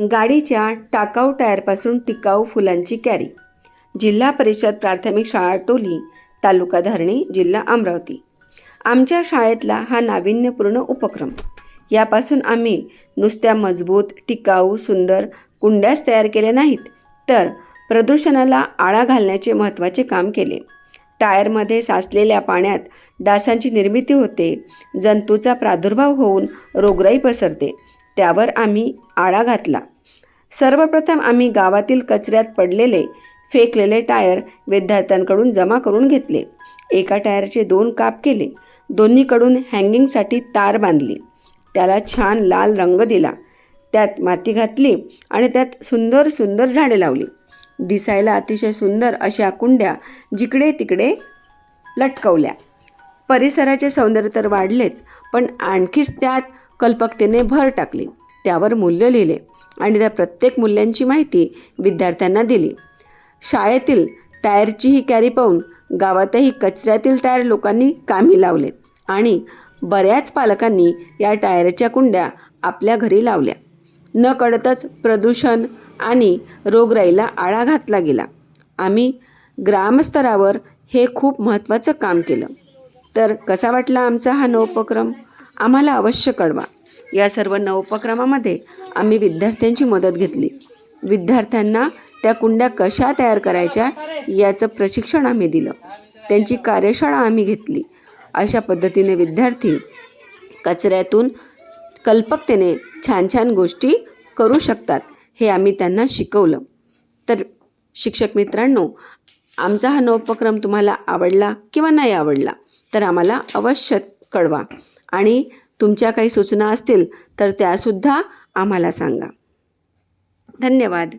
गाडीच्या टाकाऊ टायरपासून टिकाऊ फुलांची कॅरी. जिल्हा परिषद प्राथमिक शाळा टोली तालुका धारणी जिल्हा अमरावती. आमच्या शाळेतला हा नाविन्यपूर्ण उपक्रम. यापासून आम्ही नुसत्या मजबूत टिकाऊ सुंदर कुंड्याच तयार केल्या नाहीत तर प्रदूषणाला आळा घालण्याचे महत्त्वाचे काम केले. टायरमध्ये साचलेल्या पाण्यात डासांची निर्मिती होते जंतूचा प्रादुर्भाव होऊन रोगराई पसरते त्यावर आम्ही आळा घातला. सर्वप्रथम आम्ही गावातील कचऱ्यात पडलेले फेकलेले टायर विद्यार्थ्यांकडून जमा करून घेतले. एका टायरचे दोन काप केले. दोन्हीकडून हँगिंगसाठी तार बांधली. त्याला छान लाल रंग दिला. त्यात माती घातली आणि त्यात सुंदर सुंदर झाडे लावली. दिसायला अतिशय सुंदर अशा कुंड्या जिकडे तिकडे लटकवल्या. परिसराचे सौंदर्य तर वाढलेच पण आणखीच त्यात कल्पकतेने भर टाकली. त्यावर मूल्य लिहिले आणि त्या प्रत्येक मूल्यांची माहिती विद्यार्थ्यांना दिली. शाळेतील टायरची ही कॅरी पाहून गावातही कचऱ्यातील टायर लोकांनी कामी लावले आणि बऱ्याच पालकांनी या टायरच्या कुंड्या आपल्या घरी लावल्या. न कळतच प्रदूषण आणि रोगराईला आळा घातला गेला. आम्ही ग्रामस्तरावर हे खूप महत्त्वाचं काम केलं. तर कसा वाटला आमचा हा नवोपक्रम? आम्हाला अवश्य कळवा. या सर्व नवोपक्रमामध्ये आम्ही विद्यार्थ्यांची मदत घेतली. विद्यार्थ्यांना त्या कुंड्या कशा तयार करायच्या याचं प्रशिक्षण आम्ही दिलं. त्यांची कार्यशाळा आम्ही घेतली. अशा पद्धतीने विद्यार्थी कचऱ्यातून कल्पकतेने छान छान गोष्टी करू शकतात हे आम्ही त्यांना शिकवलं. तर शिक्षक मित्रांनो आमचा हा नवोपक्रम तुम्हाला आवडला किंवा नाही आवडला तर आम्हाला अवश्यच कळवा. आणि तुमच्या काही सूचना असतील तर त्यासुद्धा आम्हाला सांगा. धन्यवाद.